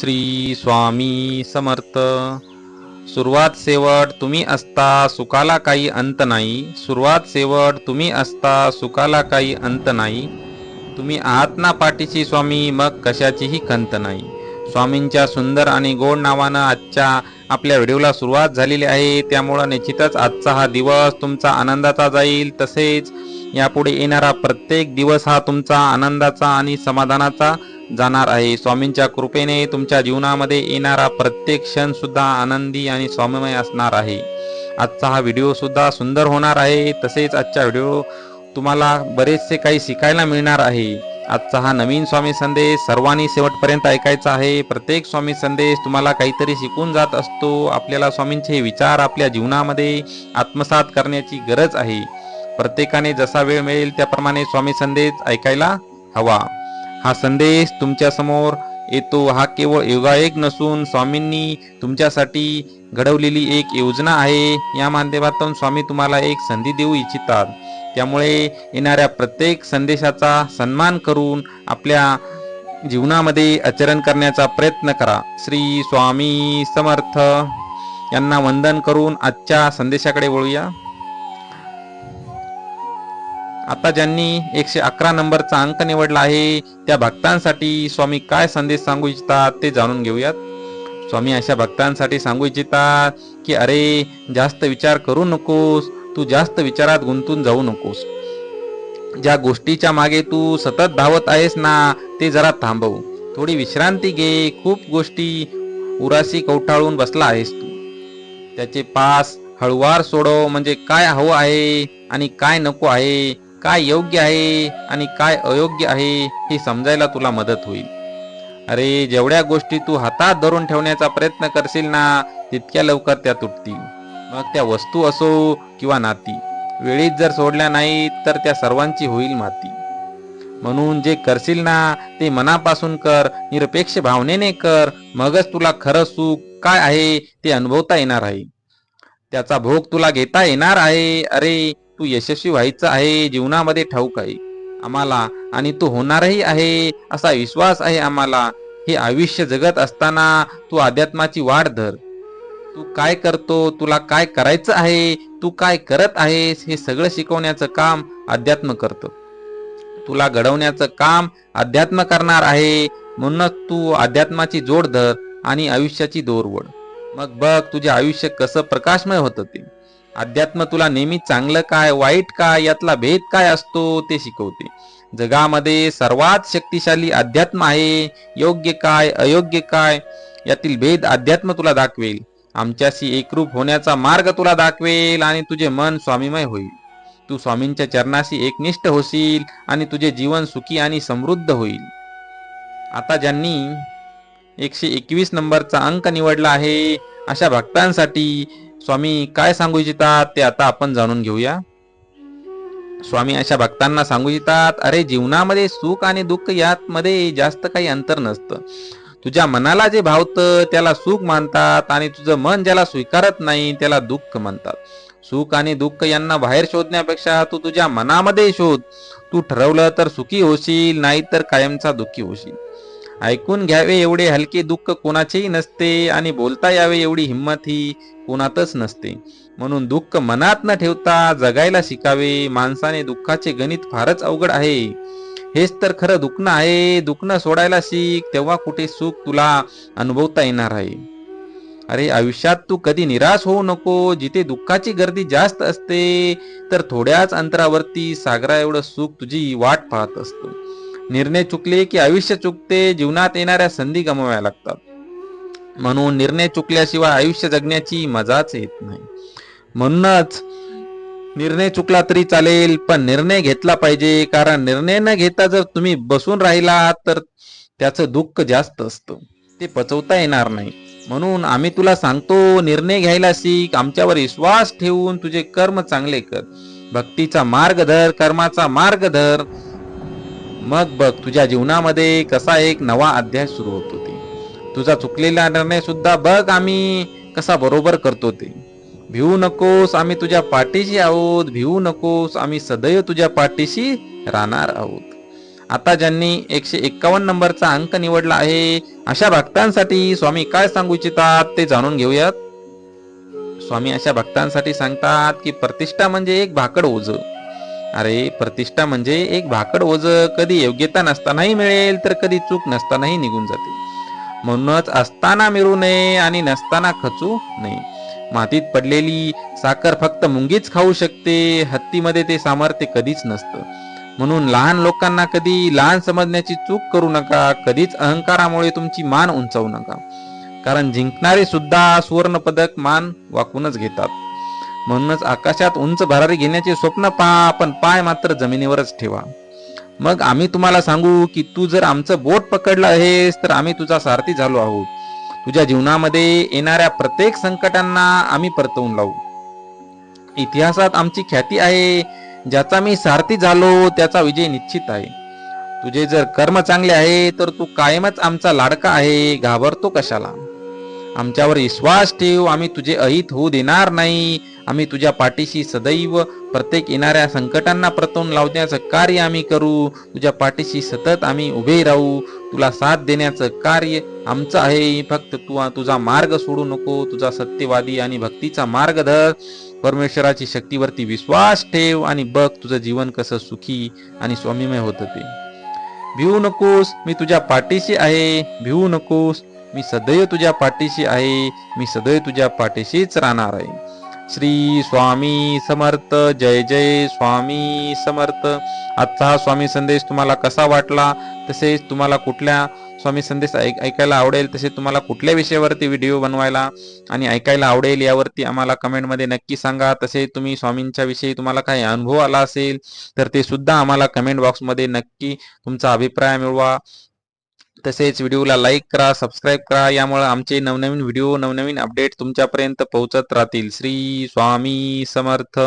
श्री स्वामी समर्थ. सुरुवात शेवट तुम्ही असता सुखाला काही अंत नाही. सुरुवात शेवट तुम्ही असता सुखाला काही अंत नाही. तुम्ही आहात ना पाठीशी स्वामी मग कशाचीही खंत नाही. स्वामींच्या सुंदर आणि गोड नावानं आजच्या आपल्या व्हिडिओला सुरुवात झालेली आहे. त्यामुळं निश्चितच आजचा हा दिवस तुमचा आनंदाचा जाईल. तसेच यापुढे येणारा प्रत्येक दिवस हा तुमचा आनंदाचा आणि समाधानाचा जाणार आहे. स्वामींच्या कृपेने तुमच्या जीवनामध्ये येणारा प्रत्येक क्षण सुद्धा आनंदी आणि स्वामीमय असणार आहे. आजचा हा व्हिडिओ सुद्धा सुंदर होणार आहे. तसेच आजच्या व्हिडिओ तुम्हाला बरेचसे काही शिकायला मिळणार आहे. आजचा हा नवीन स्वामी संदेश सर्वांनी शेवटपर्यंत ऐकायचा आहे. प्रत्येक स्वामी संदेश तुम्हाला काहीतरी शिकून जात असतो. आपल्याला स्वामींचे विचार आपल्या जीवनामध्ये आत्मसात करण्याची गरज आहे. प्रत्येकाने जसा वेळ मिळेल त्याप्रमाणे स्वामी संदेश ऐकायला हवा. हा संदेश तुमच्यासमोर येतो. हा केवळ योगायोग नसून स्वामींनी तुमच्यासाठी घडवलेली एक योजना आहे. या माध्यमातून स्वामी तुम्हाला एक संधी देऊ इच्छितात. त्यामुळे येणाऱ्या प्रत्येक संदेशाचा सन्मान करून आपल्या जीवनामध्ये आचरण करण्याचा प्रयत्न करा. श्री स्वामी समर्थ. यांना वंदन करून आजच्या संदेशाकडे वळूया. आता ज्यांनी एकशे अकरा नंबरचा अंक निवडला आहे त्या भक्तांसाठी स्वामी काय संदेश सांगू इच्छितात ते जाणून घेऊयात. स्वामी अशा भक्तांसाठी सांगू इच्छितात की अरे जास्त विचार करू नकोस तू जास्त विचारात गुंतून जाऊ नकोस. ज्या गोष्टीच्या मागे तू सतत धावत आहेस ना ते जरा थांबव. थोडी विश्रांती घे खूप गोष्टी उराशी कवटाळून बसला आहेस तू. त्याचे पास हळुवार सोडव म्हणजे काय हवं आहे आणि काय नको आहे काय योग्य आहे आणि काय अयोग्य आहे हे समजायला तुला मदत होईल. अरे जेवढ्या गोष्टी तू हातात धरून ठेवण्याचा प्रयत्न करशील ना तितक्या लवकर त्या तुटतील. मग त्या वस्तू असो किंवा नाती वेळीत जर सोडल्या नाहीत तर त्या सर्वांची होईल माती. म्हणून जे करशील ना ते मनापासून कर निरपेक्ष भावनेने कर मगच तुला खरं सुख काय आहे ते अनुभवता येणार आहे. त्याचा भोग तुला घेता येणार आहे. अरे तू यशस्वी व्हायचं आहे जीवनामध्ये ठाऊक आहे आम्हाला आणि तू होणारही आहे असा विश्वास आहे आम्हाला. हे आयुष्य जगत असताना तू अध्यात्माची वाढ धर. तू काय करतो तुला काय करायचं आहे तू काय करत आहेस हे सगळं शिकवण्याचं काम अध्यात्म करतं. तुला घडवण्याचं काम अध्यात्म करणार आहे म्हणूनच तू अध्यात्माची जोड धर आणि आयुष्याची दोरवड मग बघ तुझे आयुष्य कसं प्रकाशमय होतं ते. अध्यात्म तुला नेहमी चांगलं काय वाईट काय यातला भेद काय असतो ते शिकवते. जगामध्ये सर्वात शक्तिशाली अध्यात्म आहे योग्य काय अयोग्य काय यातील भेद अध्यात्म तुला दाखवेल. आमच्याशी एकरूप होण्याचा मार्ग तुला दाखवेल आणि तुझे मन स्वामीमय होईल. तू स्वामींच्या चरणाशी एकनिष्ठ होशील आणि तुझे जीवन सुखी आणि समृद्ध होईल. आता ज्यांनी एकशे एकवीस नंबरचा अंक निवडला आहे अशा भक्तांसाठी स्वामी काय सांगू इच्छितात ते आता आपण जाणून घेऊया. स्वामी अशा भक्तांना सांगू इच्छितात अरे जीवनामध्ये सुख आणि दुःख यात मध्ये जास्त काही अंतर नसतं. तुझ्या मनाला जे भावतं त्याला सुख मानतात आणि तुझं मन ज्याला स्वीकारत नाही त्याला दुःख म्हणतात. सुख आणि दुःख यांना बाहेर शोधण्यापेक्षा तू तुझ्या मनामध्ये शोध. तू ठरवलं तर सुखी होशील नाही तर कायमचा दुःखी होशील. ऐकून घ्यावे एवढे हलके दुःख कोणाचेही नसते आणि बोलता यावे एवढी हिंमत ही कोणातच नसते. म्हणून दुःख मनात न ठेवता जगायला शिकावे. माणसाने दुःखाचे गणित फारच अवघड आहे. हेच तर खरं दुखणं आहे. दुखणं सोडायला शिक. तेव्हा कुठे सुख तुला अनुभवता येणार आहे. अरे आयुष्यात तू कधी निराश होऊ नको. जिथे दुःखाची गर्दी जास्त असते तर थोड्याच अंतरावरती सागरा एवढं सुख तुझी वाट पाहत असतो. निर्णय चुकले की आयुष्य चुकते जीवनात येणाऱ्या संधी गमवाव्या लागतात. म्हणून निर्णय चुकल्याशिवाय आयुष्य जगण्याची मजाच येत नाही. म्हणूनच निर्णय चुकला तरी चालेल पण निर्णय घेतला पाहिजे कारण निर्णय न घेता जर तुम्ही बसून राहिला तर त्याचं दुःख जास्त असतं. ते पचवता येणार नाही. म्हणून आम्ही तुला सांगतो निर्णय घ्यायला शिक आमच्यावर विश्वास ठेवून तुझे कर्म चांगले कर. भक्तीचा मार्ग धर कर्माचा मार्ग धर. मग बघ तुझ्या जीवनामध्ये कसा एक नवा अध्याय सुरू होतो ते. तुझा चुकलेला निर्णय सुद्धा बघ आम्ही कसा बरोबर करतो ते. भिवू नकोस आम्ही तुझ्या पाठीशी आहोत भिवू नकोस आम्ही सदैव तुझ्या पाठीशी राहणार आहोत. आता ज्यांनी एकशे एक्कावन्न नंबरचा अंक निवडला आहे अशा भक्तांसाठी स्वामी काय सांगू इच्छितात ते जाणून घेऊयात. स्वामी अशा भक्तांसाठी सांगतात की प्रतिष्ठा म्हणजे एक भाकड ओझ. अरे प्रतिष्ठा म्हणजे एक भाकड ओझ कधी योग्यता नसतानाही मिळेल तर कधी चूक नसतानाही निघून जाते. म्हणूनच असताना मिळू नये आणि नसताना खचू नये. मातीत पडलेली साखर फक्त मुंगीच खाऊ शकते हत्तीमध्ये ते सामर्थ्य कधीच नसतं. म्हणून लहान लोकांना कधी लहान समजण्याची चूक करू नका कधीच अहंकारामुळे तुमची मान उंचावू नका. कारण जिंकणारे सुद्धा सुवर्ण पदक मान वाकूनच घेतात. म्हणूनच आकाशात उंच भरारी घेण्याचे स्वप्न पहा पण पाय मात्र जमिनीवरच ठेवा. मग आम्ही तुम्हाला सांगू की तू जर आमचं बोट पकडलं आहेस तर आम्ही तुझा सारथी झालो आहोत. तुझ्या जीवनामध्ये येणाऱ्या प्रत्येक संकटांना आम्ही परतवून लावू. इतिहासात आमची ख्याती आहे ज्याचा मी सारथी झालो त्याचा विजय निश्चित आहे. तुझे जर कर्म चांगले आहे तर तू कायमच आमचा लाडका आहे घाबरतो कशाला? आमच्यावर विश्वास ठेव आम्ही तुझे अहित होऊ देणार नाही. आम्ही तुझ्या पाठीशी सदैव प्रत्येक येणाऱ्या संकटांना परतवून लावण्याचं कार्य आम्ही करू. तुझ्या पाठीशी सतत आम्ही उभे राहू. तुला साथ देण्याचं कार्य आमचं आहे. फक्त तू तुझा मार्ग सोडू नको. तुझा सत्यवादी आणि भक्तीचा मार्ग धर. परमेश्वराची शक्तीवरती विश्वास ठेव आणि बघ तुझं जीवन कसं सुखी आणि स्वामीमय होतं ते. भिवू नकोस मी तुझ्या पाठीशी आहे. भिवू नकोस मी सदैव तुझ्या पाठीशी आहे मी सदैव तुझ्या पाठीशीच राहणार आहे. श्री स्वामी समर्थ जय जय स्वामी समर्थ. आजचा हा स्वामी संदेश तुम्हाला कसा वाटला? तसेच तुम्हाला कुठल्या स्वामी संदेश ऐक ऐकायला आवडेल? तसेच तुम्हाला कुठल्या विषयावरती व्हिडिओ बनवायला आणि ऐकायला आवडेल यावरती आम्हाला कमेंटमध्ये नक्की सांगा. तसेच तुम्ही स्वामींच्या विषयी तुम्हाला काही अनुभव आला असेल तर ते सुद्धा आम्हाला कमेंट बॉक्समध्ये नक्की तुमचा अभिप्राय मिळवा. तसेच व्हिडिओला लाईक करा सबस्क्राईब करा. यामुळे आमचे नवनवीन व्हिडिओ नवनवीन अपडेट तुमच्यापर्यंत पोहोचत राहतील. श्री स्वामी समर्थ.